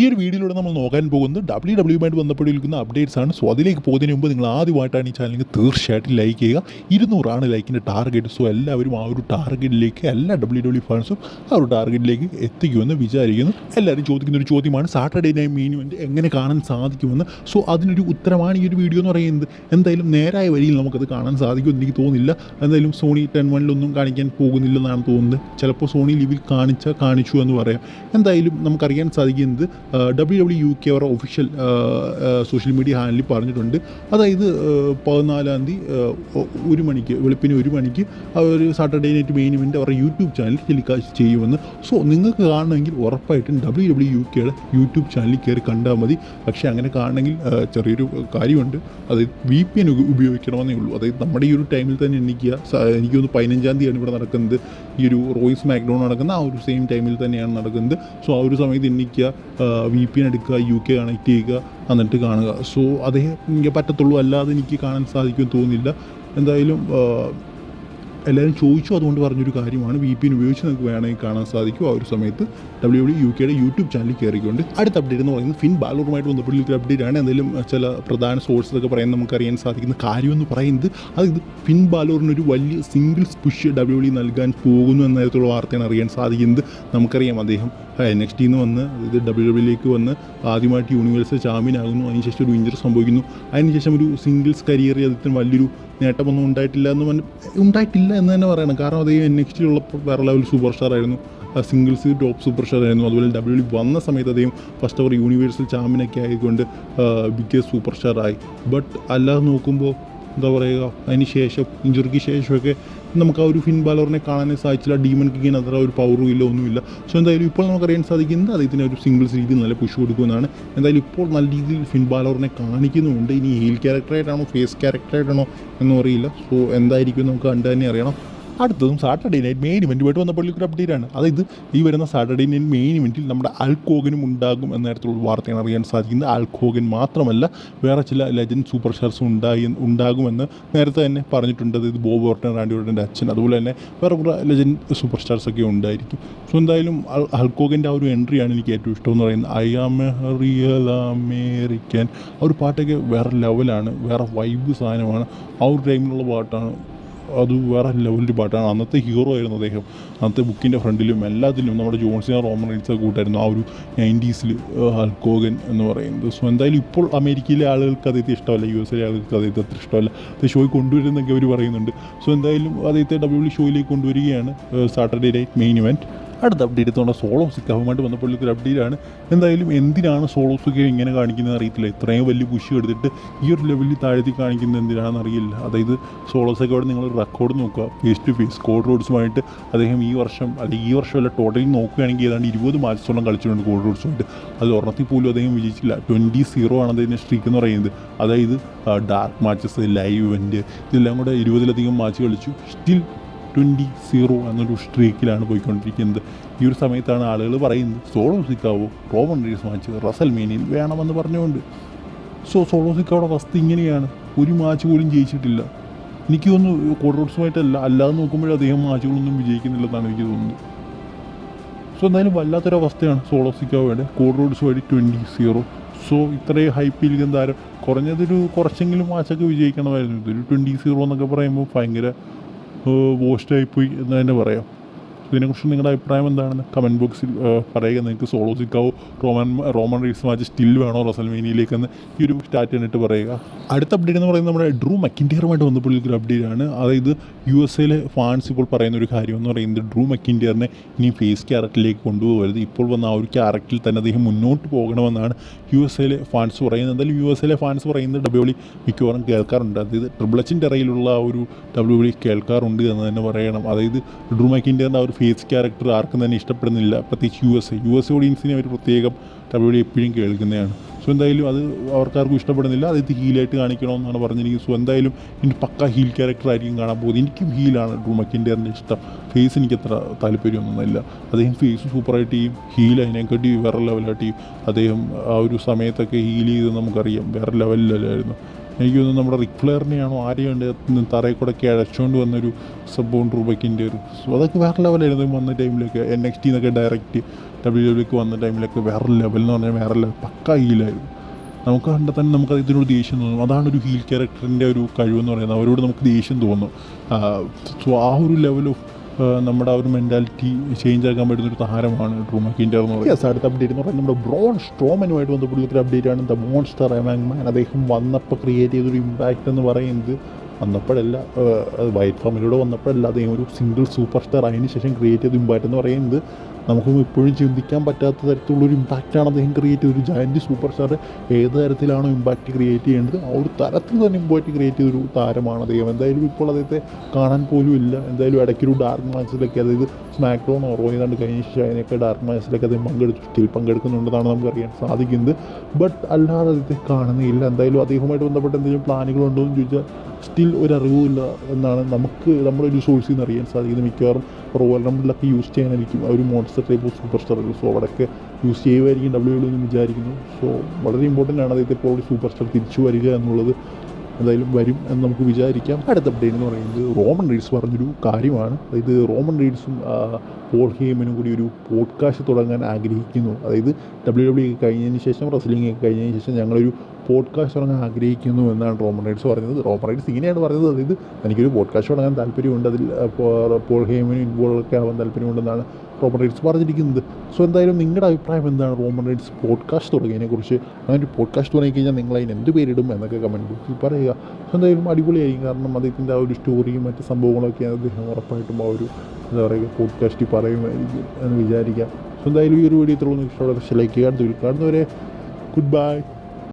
ഈ ഒരു വീഡിയോയിലൂടെ നമ്മൾ നോക്കാൻ പോകുന്നത് ഡബ്ല്യൂ ഡബ്ല്യൂമായിട്ട് ബന്ധപ്പെട്ടിരിക്കുന്ന അപ്ഡേറ്റ്സ് ആണ്. സോ അതിലേക്ക് പോകുന്നതിന് മുമ്പ് നിങ്ങൾ ആദ്യമായിട്ടാണ് ഈ ചാനലിൽ തീർച്ചയായിട്ടും ലൈക്ക് ചെയ്യുക. ഇരുന്നൂറാണ് ലൈക്കിന്റെ ടാർഗറ്റ് സോ എല്ലാവരും ആ ഒരു ടാർഗറ്റിലേക്ക് എല്ലാ ഡബ്ല്യൂ ഡബ്ല്യൂ ഫാൻസും ആ ഒരു ടാർഗറ്റിലേക്ക് എത്തിക്കുമെന്ന് വിചാരിക്കുന്നു. എല്ലാവരും ചോദിക്കുന്ന ഒരു ചോദ്യമാണ് സാറ്റർഡേ നൈറ്റ് ഇവന്റ് എങ്ങനെ കാണാൻ സാധിക്കുമെന്ന്? സോ അതിനൊരു ഉത്തരമാണ് ഈ ഒരു വീഡിയോ എന്ന് പറയുന്നത്. എന്തായാലും നേരായ വഴിയിൽ നമുക്കത് കാണാൻ സാധിക്കുമെന്ന് എനിക്ക് തോന്നുന്നില്ല. എന്തായാലും സോണി ടെൻ വണ്ണിലൊന്നും കാണിക്കാൻ പോകുന്നില്ലെന്നാണ് തോന്നുന്നത്. ചിലപ്പോൾ സോണി ലിവിൽ കാണിച്ചാൽ കാണിച്ചു എന്ന് പറയാം. എന്തായാലും നമുക്കറിയാൻ സാധിക്കുന്നത് ഡബ്ല്യു ഡബ്ല്യു യു കെ അവരുടെ ഒഫീഷ്യൽ സോഷ്യൽ മീഡിയ ഹാൻഡിൽ പറഞ്ഞിട്ടുണ്ട്. അതായത് പതിനാലാം തീയതി ഒരു മണിക്ക് വെളുപ്പിന് ഒരു മണിക്ക് അവർ സാറ്റർഡേ നൈറ്റ് മെയിൻ ഇവന്റ് അവരുടെ യൂട്യൂബ് ചാനൽ ടെലികാസ്റ്റ് ചെയ്യുമെന്ന്. സോ നിങ്ങൾക്ക് കാണണമെങ്കിൽ ഉറപ്പായിട്ടും ഡബ്ല്യു ഡബ്ല്യു യു കെയുടെ യൂട്യൂബ് ചാനലിൽ കയറി കണ്ടാൽ മതി. പക്ഷേ അങ്ങനെ കാണണമെങ്കിൽ ചെറിയൊരു കാര്യമുണ്ട്. അതായത് വി പി എൻ ഉപയോഗിക്കണമെന്നേ ഉള്ളൂ. അതായത് നമ്മുടെ ഈ ഒരു ടൈമിൽ തന്നെ എണ്ണിക്കുക. എനിക്ക് തോന്നുന്നു പതിനഞ്ചാം തീയതിയാണ് ഇവിടെ നടക്കുന്നത്. ഈ ഒരു റോയിസ് മാക്ഡോൺ നടക്കുന്ന ആ ഒരു സെയിം ടൈമിൽ തന്നെയാണ് നടക്കുന്നത്. സോ ആ ഒരു സമയത്ത് എണ്ണിക്കുക. വി പി എൻ എടുക്കുക യു കെ കണക്ട് ചെയ്യുക എന്നിട്ട് കാണുക. സോ അതേ പറ്റത്തുള്ളൂ. അല്ലാതെ എനിക്ക് കാണാൻ സാധിക്കും തോന്നുന്നില്ല എന്തായാലും എല്ലാവരും ചോദിച്ചു. അതുകൊണ്ട് പറഞ്ഞൊരു കാര്യമാണ്. വി പി എൻ ഉപയോഗിച്ച് നിങ്ങൾക്ക് വേണമെങ്കിൽ കാണാൻ സാധിക്കും. ആ ഒരു സമയത്ത് ഡബ്ല്യു ഡബ്ല്യു യു കെയുടെ യൂട്യൂബ് ചാനലിൽ കയറിക്കൊണ്ട് അടുത്ത അപ്ഡേറ്റ് എന്ന് പറയുന്നത് ഫിൻ ബാലൂറുമായിട്ട് ബന്ധപ്പെട്ടുള്ള അപ്ഡേറ്റ് ആണ്. എന്തെങ്കിലും ചില പ്രധാന സോഴ്സൊക്കെ പറയുന്നത് നമുക്ക് അറിയാൻ സാധിക്കുന്ന കാര്യമെന്ന് പറയുന്നത് അത് ഇത് ഫിൻ ബാലൂറിനൊരു വലിയ സിംഗിൾസ് പുഷ് ഡബ്ല്യു ഡി നൽകാൻ പോകുന്നു എന്ന തരത്തിലുള്ള വാർത്തയാണ് അറിയാൻ സാധിക്കുന്നത്. നമുക്കറിയാം അദ്ദേഹം എൻ എക്സ് ടിന്ന് വന്ന് ഇത് ഡബ്ല്യു ഡബ്ല്യുയിലേക്ക് വന്ന് ആദ്യമായിട്ട് യൂണിവേഴ്സ് ചാമ്പ്യൻ ആകുന്നു അതിനുശേഷം ഒരു ഇഞ്ചറി സംഭവിക്കുന്നു. അതിനുശേഷം ഒരു സിംഗിൾസ് കരിയർ അദ്ദേഹത്തിന് വലിയൊരു നേട്ടമൊന്നും ഉണ്ടായിട്ടില്ല എന്ന് ഉണ്ടായിട്ടില്ല എന്ന് തന്നെ പറയണം. കാരണം അദ്ദേഹം എൻ എക്സ് ടിയിലുള്ള വേറെ ലെവൽ സൂപ്പർ സ്റ്റാർ ആയിരുന്നു. സിംഗിൾസ് ടോപ്പ് സൂപ്പർ സ്റ്റാർ ആയിരുന്നു. അതുപോലെ ഡബ്ല്യു ഡി വന്ന സമയത്ത് അദ്ദേഹം ഫസ്റ്റ് അവർ യൂണിവേഴ്സൽ ചാമ്പ്യനൊക്കെ ആയതുകൊണ്ട് ബിഗ്ഗസ്റ്റ് സൂപ്പർ സ്റ്റാർ ആയി. ബട്ട് അല്ലാതെ നോക്കുമ്പോൾ എന്താ പറയുക അതിന് ശേഷം ഇഞ്ചുറിക്ക് ശേഷമൊക്കെ നമുക്ക് ആ ഒരു ഫിൻ ബാലറിനെ കാണാനേ സാധിച്ചില്ല. ഡീമൺ കിങ്ങിന് അത്ര ഒരു പവറും ഇല്ല ഒന്നുമില്ല. സോ എന്തായാലും ഇപ്പോൾ നമുക്കറിയാൻ സാധിക്കുന്നത് അദ്ദേഹത്തിന് ഒരു സിംഗിൾസ് രീതിയിൽ നല്ല പുഷ് കൊടുക്കുന്നതാണ് എന്തായാലും ഇപ്പോൾ നല്ല രീതിയിൽ ഫിൻ ബാലറിനെ കാണിക്കുന്നുണ്ട് ഇനി ഹീൽ ക്യാരക്ടറായിട്ടാണോ ഫേസ് ക്യാരക്ടറായിട്ടാണോ എന്നും അറിയില്ല. സോ എന്തായിരിക്കും നമുക്ക് കണ്ടു തന്നെ അറിയണം. അടുത്തതും സാറ്റർഡേ നൈറ്റ് മെയിൻ ഇവന്റുമായിട്ട് വന്നപ്പോൾ ഒരു അപ്ഡേറ്റ് ആണ്. അതായത് ഈ വരുന്ന സാറ്റർഡേ നൈറ്റ് മെയിൻ ഇവന്റിൽ നമ്മുടെ അൽക്കോഗനും ഉണ്ടാകും എന്ന തരത്തിലുള്ള വാർത്തയാണ് അറിയാൻ സാധിക്കുന്നത്. അൽക്കോഗൻ മാത്രമല്ല വേറെ ചില ലെജൻഡ് സൂപ്പർ സ്റ്റാർസും ഉണ്ടായി ഉണ്ടാകുമെന്ന് നേരത്തെ തന്നെ പറഞ്ഞിട്ടുണ്ട്. അതായത് ബോബ് ഓർട്ടൻ റാൻഡി ഓർട്ടന്റെ അച്ഛൻ. അതുപോലെ തന്നെ വേറെ കുറേ ലെജൻഡ് സൂപ്പർ സ്റ്റാർസൊക്കെ ഉണ്ടായിരിക്കും. സോ എന്തായാലും അൽ- ആ ഒരു എൻട്രിയാണ് എനിക്ക് ഏറ്റവും ഇഷ്ടം എന്ന് പറയുന്നത്. I am a real American ആ ഒരു പാട്ടൊക്കെ വേറെ ലെവലാണ് വേറെ വൈബ് സാധനമാണ്. ആ ഒരു ടൈമിലുള്ള പാട്ടാണ് അത് വേറെ ലെവലിന്റെ പാട്ടാണ്. അന്നത്തെ ഹീറോ ആയിരുന്നു അദ്ദേഹം. അന്നത്തെ ബുക്കിന്റെ ഫ്രണ്ടിലും എല്ലാത്തിലും നമ്മുടെ ജോൺസിന റോമൻ റൈറ്റ്സ് കൂട്ടായിരുന്നു ആ ഒരു നയന്റീസിൽ ഹൽക്കോഗൻ എന്ന് പറയുന്നത്. സോ എന്തായാലും ഇപ്പോൾ അമേരിക്കയിലെ ആളുകൾക്ക് അദ്ദേഹത്തെ ഇഷ്ടമല്ല യു എസിലെ ആളുകൾക്ക് അദ്ദേഹത്തെ അത്ര ഇഷ്ടമല്ല. അത് ഷോയിൽ കൊണ്ടുവരുന്നൊക്കെ അവർ പറയുന്നുണ്ട്. സോ എന്തായാലും അദ്ദേഹത്തെ ഡബ്ല്യു ഷോയിലേക്ക് കൊണ്ടുവരികയാണ് സാറ്റർഡേ നൈറ്റ് മെയിൻ ഇവന്റ് അടുത്ത അപ്ഡേറ്റ് തോന്നുന്ന സോളോ സിക്കാവുമായിട്ട് വന്ന ഒരു അപ്ഡേറ്റ് ആണ്. എന്തായാലും എന്തിനാണ് സോളോ സിക്ക ഇങ്ങനെ കാണിക്കുന്നത് അറിയത്തില്ല. ഇത്രയും വലിയ പുഷ് എടുത്തിട്ട് ഈ ഒരു ലെവലിൽ താഴ്ത്തി കാണിക്കുന്നത് എന്തിനാണെന്ന് അറിയില്ല. അതായത് സോളോ സിക്കയോട് നിങ്ങൾ റെക്കോർഡ് നോക്കുക. ഫേസ് ടു ഫേസ് കോഡ് റോഡ്സുമായിട്ട് അദ്ദേഹം ഈ വർഷം അല്ലെങ്കിൽ ഈ വർഷമല്ല ടോട്ടലി നോക്കുകയാണെങ്കിൽ ഏതാണ്ട് ഇരുപത് മാച്ചസോളം കളിച്ചിട്ടുണ്ട് കോഡ് റോഡ്സുമായിട്ട് അത് ഒരെണ്ണത്തിൽ പോലും അദ്ദേഹം വിജയിച്ചില്ല. ട്വന്റി സീറോ ആണ് അദ്ദേഹം സ്ട്രീക്ക് എന്ന് പറയുന്നത്. അതായത് ഡാർക്ക് മാച്ചസ് ലൈവ് ഇവന്റ് ഇതെല്ലാം കൂടെ ഇരുപതിലധികം മാച്ച് കളിച്ചു. സ്റ്റിൽ ട്വന്റി സീറോ എന്നൊരു സ്ട്രീക്കിലാണ് പോയിക്കൊണ്ടിരിക്കുന്നത്. ഈ ഒരു സമയത്താണ് ആളുകൾ പറയുന്നത് സോളോ സിക്കാവോ റോമൻ റീസ് മാച്ച് റസൽ മീനിയിൽ വേണമെന്ന് പറഞ്ഞുകൊണ്ട്. സോ സോളോ സിക്കാവുടെ അവസ്ഥ ഇങ്ങനെയാണ്. ഒരു മാച്ച് പോലും ജയിച്ചിട്ടില്ല. എനിക്ക് തോന്നുന്നു കോഡ്രോഡ്സുമായിട്ടല്ല അല്ലാതെ നോക്കുമ്പോഴേ അദ്ദേഹം മാച്ചുകളൊന്നും വിജയിക്കുന്നില്ലെന്നാണ് എനിക്ക് തോന്നുന്നത്. സോ എന്തായാലും വല്ലാത്തൊരവസ്ഥയാണ് സോളോ സിക്കാവയുടെ കോഡ്രോഡ്സുമായിട്ട് ട്വന്റി സീറോ സോ ഇത്രയും ഹൈപ്പിൽ താരം കുറഞ്ഞതൊരു കുറച്ചെങ്കിലും മാച്ചൊക്കെ വിജയിക്കണമായിരുന്നു. ഇതൊരു ട്വന്റി സീറോ എന്നൊക്കെ പറയുമ്പോൾ ഭയങ്കര പോയി എന്ന് തന്നെ പറയാം. ഇതിനെക്കുറിച്ച് നിങ്ങളുടെ അഭിപ്രായം എന്താണെന്ന് കമന്റ് ബോക്സിൽ പറയുക. നിങ്ങൾക്ക് Solo സിക്കാവോ? Roman Roman Reigns match still വേണോ റസൽമേനിയിലേക്കെന്ന് ഈ ഒരു സ്റ്റാറ്റ് എന്നിട്ട് പറയുക. അടുത്ത അപ്ഡേറ്റ് എന്ന് പറയുന്നത് നമ്മുടെ ഡ്രൂ മക്കിൻഡിയറുമായിട്ട് ബന്ധപ്പെട്ട ഒരു അപ്ഡേറ്റ് ആണ്. അതായത് യു എസ് എയിലെ ഫാൻസ് ഇപ്പോൾ പറയുന്ന ഒരു കാര്യം എന്ന് പറയുന്നത് ഡ്രൂ മക്കിൻഡിയറിനെ ഇനി ഫേസ് ക്യാരക്ടറിലേക്ക് കൊണ്ടുപോകരുത്. ഇപ്പോൾ വന്ന ആ ഒരു ക്യാരക്ടറിൽ തന്നെ അദ്ദേഹം മുന്നോട്ട് പോകണമെന്നാണ് യു എസ് എയിലെ ഫാൻസ് പറയുന്നത്. എന്തായാലും യു എസ് എയിലെ ഫാൻസ് പറയുന്നത് ഡബ്ല്യു ഡി മിക്കവാറും കേൾക്കാറുണ്ട്. അതായത് ട്രിപ്പിൾ എച്ചിന്റെ ഇറയിലുള്ള ആ ഒരു ഡബ്ല്യു ഡി കേൾക്കാറുണ്ട് എന്ന് തന്നെ പറയണം. അതായത് ഡ്രൂ മക്കിൻഡിയറിന്റെ ആ ഒരു ഫേസ് ക്യാരക്ടർ ആർക്കും തന്നെ ഇഷ്ടപ്പെടുന്നില്ല. പ്രത്യേകിച്ച് യു എസ് യു എസ് ഓഡിയൻസിനെ അവർ പ്രത്യേകം ഡബ്ല്യു എപ്പോഴും കേൾക്കുന്നതാണ്. സോ എന്തായാലും അത് അവർക്കാർക്കും ഇഷ്ടപ്പെടുന്നില്ല. അത് ഹീലായിട്ട് കാണിക്കണമെന്നാണ് പറഞ്ഞിരിക്കുന്നത്. സോ എന്തായാലും എനിക്ക് പക്ക ഹീൽ ക്യാരക്ടർ ആയിരിക്കും കാണാൻ പോകുന്നത്. എനിക്കും ഹീലാണ് ഡ്രൂ തന്നെ ഇഷ്ടം. ഫേസ് എനിക്ക് അത്ര താല്പര്യമൊന്നുമില്ല. അദ്ദേഹം ഫേസ് സൂപ്പറായിട്ട് ചെയ്യും. ഹീൽ അതിനെക്കാട്ടി വേറെ ലെവലായിട്ട് ചെയ്യും. അദ്ദേഹം ആ ഒരു സമയത്തൊക്കെ ഹീൽ ചെയ്ത് നമുക്കറിയാം. വേറെ ലെവലിലല്ലായിരുന്നു എനിക്ക് തോന്നുന്നു നമ്മുടെ റിക്ലെയറിനെയാണോ ആരെയോ തറയിൽ കൂടെ അഴച്ചുകൊണ്ട് വന്നൊരു സംഭവം റൂബക്കിന്റെ ഒരു അതൊക്കെ വേറെ ലെവലായിരുന്നു. വന്ന ടൈമിലൊക്കെ എൻ എക്സ് ടി എന്നൊക്കെ ഡയറക്റ്റ് ഡബ്ല്യു ഡബ്ല്യൂക്ക് വന്ന ടൈമിലൊക്കെ വേറെ ലെവൽ എന്ന് പറഞ്ഞാൽ വേറെ ലെവൽ പക്ക ഹീലായിരുന്നു നമുക്ക് കണ്ടാൽ തന്നെ നമുക്ക് ഇതിനോട് ദേഷ്യം തോന്നും. അതാണ് ഒരു ഹീൽ ക്യാരക്ടറിന്റെ ഒരു കഴിവെന്ന് പറയുന്നത്. അവരോട് നമുക്ക് ദേഷ്യം തോന്നും. സോ ആ ഒരു ലെവൽ ഓഫ് നമ്മുടെ ഒരു മെന്റാലിറ്റി ചേഞ്ച് ആക്കാൻ പറ്റുന്ന ഒരു താരമാണ് ട്രൂമാക്കിന്റെ എന്ന് പറയുന്നത്. അടുത്ത അപ്ഡേറ്റ് എന്ന് പറയുന്നത് നമ്മുടെ ബ്രോൺ സ്ട്രോമനുമായിട്ട് ബന്ധപ്പെട്ടുള്ള അപ്ഡേറ്റ് ആണ്. ദ മോൺസ്റ്റർ മാൻ അദ്ദേഹം വന്നപ്പോൾ ക്രിയേറ്റ് ചെയ്തൊരു ഇമ്പാക്റ്റ് എന്ന് പറയുന്നത് വന്നപ്പോഴല്ല വൈറ്റ് ഫാമിലൂടെ വന്നപ്പോഴല്ല അദ്ദേഹം ഒരു സിംഗിൾ സൂപ്പർ സ്റ്റാർ അതിന് ശേഷം ക്രിയേറ്റ് ചെയ്ത ഇമ്പാക്റ്റ് എന്ന് പറയുന്നത് നമുക്ക് ഇപ്പോഴും ചിന്തിക്കാൻ പറ്റാത്ത തരത്തിലുള്ളൊരു ഇമ്പാക്റ്റാണ് അദ്ദേഹം ക്രിയേറ്റ് ചെയ്തത് ഒരു ജയന്റ് സൂപ്പർ സ്റ്റാർ ഏത് തരത്തിലാണോ ഇമ്പാക്റ്റ് ക്രിയേറ്റ് ചെയ്യേണ്ടത്? ആ ഒരു തരത്തിൽ തന്നെ ഇമ്പാക്റ്റ് ക്രിയേറ്റ് ചെയ്തൊരു താരമാണ് അദ്ദേഹം. എന്തായാലും ഇപ്പോൾ അദ്ദേഹത്തെ കാണാൻ പോലും ഇല്ല. എന്തായാലും ഇടയ്ക്കൊരു ഡാർക്ക് മാച്ചിലൊക്കെ അതായത് സ്മാക്ക് ഡോൺ ഓർമ്മ ചെയ്താണ്ട് കഴിഞ്ഞ ശേഷം ഡാർക്ക് മാച്ചിലൊക്കെ അദ്ദേഹം പങ്കെടുത്തു. സ്റ്റിൽ പങ്കെടുക്കുന്നുണ്ടെന്നാണ് നമുക്ക് അറിയാൻ സാധിക്കുന്നത്. ബട്ട് അല്ലാതെ അദ്ദേഹത്തെ കാണുന്നില്ല. എന്തായാലും അദ്ദേഹവുമായിട്ട് ബന്ധപ്പെട്ട എന്തെങ്കിലും പ്ലാനുകളുണ്ടോ എന്ന് ചോദിച്ചാൽ സ്റ്റിൽ ഒരു അറിവുമില്ല എന്നാണ് നമുക്ക് നമ്മുടെ ഒരു സോഴ്സിൽ നിന്ന് അറിയാൻ സാധിക്കുന്നത്. മിക്കവാറും റോയൽ നമ്പറിലൊക്കെ യൂസ് ചെയ്യാനായിരിക്കും. ആ ഒരു monster type super star so അവിടെയൊക്കെ യൂസ് ചെയ്യുമായിരിക്കും ഡബ്ല്യു ഡബ്ല്യു എന്ന് വിചാരിക്കുന്നു. സോ വളരെ ഇമ്പോർട്ടന്റ് ആണ്. അദ്ദേഹത്തെ ഇപ്പോൾ സൂപ്പർ സ്റ്റാർ തിരിച്ചു വരിക എന്നുള്ളത്. എന്തായാലും വരും എന്ന് നമുക്ക് വിചാരിക്കാം. അടുത്ത അപ്ഡേറ്റ് എന്ന് പറയുന്നത് റോമൻ റീഡ്സ് പറഞ്ഞൊരു കാര്യമാണ്. അതായത് റോമൻ റീഡ്സും പോൾ ഹേമനും കൂടി ഒരു പോഡ്കാസ്റ്റ് തുടങ്ങാൻ ആഗ്രഹിക്കുന്നു. അതായത് ഡബ്ല്യു ഡബ്ല്യു കഴിഞ്ഞതിന് ശേഷം റെസ്ലിംഗ് ഒക്കെ കഴിഞ്ഞതിന് ശേഷം ഞങ്ങളൊരു പോഡ്കാസ്റ്റ് തുടങ്ങാൻ ആഗ്രഹിക്കുന്നു എന്നാണ് റോമൻ റൈഡ്സ് പറഞ്ഞത്. റോമൻ റൈഡ്സ് ഇങ്ങനെയാണ് പറഞ്ഞത്. അതായത് എനിക്കൊരു പോഡ്കാസ്റ്റ് തുടങ്ങാൻ താല്പര്യമുണ്ട്. അതിൽ പോൾ ഹേമനും ഇൻവോൾവ് ഒക്കെ ആവാൻ താല്പര്യമുണ്ടെന്നാണ് റോമൻ റൈറ്റ്സ് പറഞ്ഞിരിക്കുന്നത്. സോ എന്തായാലും നിങ്ങളുടെ അഭിപ്രായം എന്താണ് റോമൻ റൈറ്റ്സ് പോഡ്കാസ്റ്റ് തുടങ്ങിയതിനെക്കുറിച്ച് അങ്ങനെ ഒരു പോഡ്കാസ്റ്റ് തുടങ്ങി കഴിഞ്ഞാൽ നിങ്ങൾ അതിന് എന്ത് പേരിടും എന്നൊക്കെ കമന്റ് ബോക്സിൽ പറയുക. സോ എന്തായാലും അടിപൊളിയായിരിക്കും. കാരണം അദ്ദേഹത്തിന്റെ ആ ഒരു സ്റ്റോറിയും മറ്റ് സംഭവങ്ങളൊക്കെ അദ്ദേഹം ഉറപ്പായിട്ടും ആ ഒരു എന്താ പറയുക പോഡ്കാസ്റ്റിൽ പറയുമായിരിക്കും എന്ന് വിചാരിക്കാം. സോ എന്തായാലും ഈ ഒരു വീഡിയോ ഇത്രയൊന്നും ഇഷ്ടമുള്ള ലൈക്ക് ചെയ്യാൻ കാണുന്നവരെ ഗുഡ് ബൈ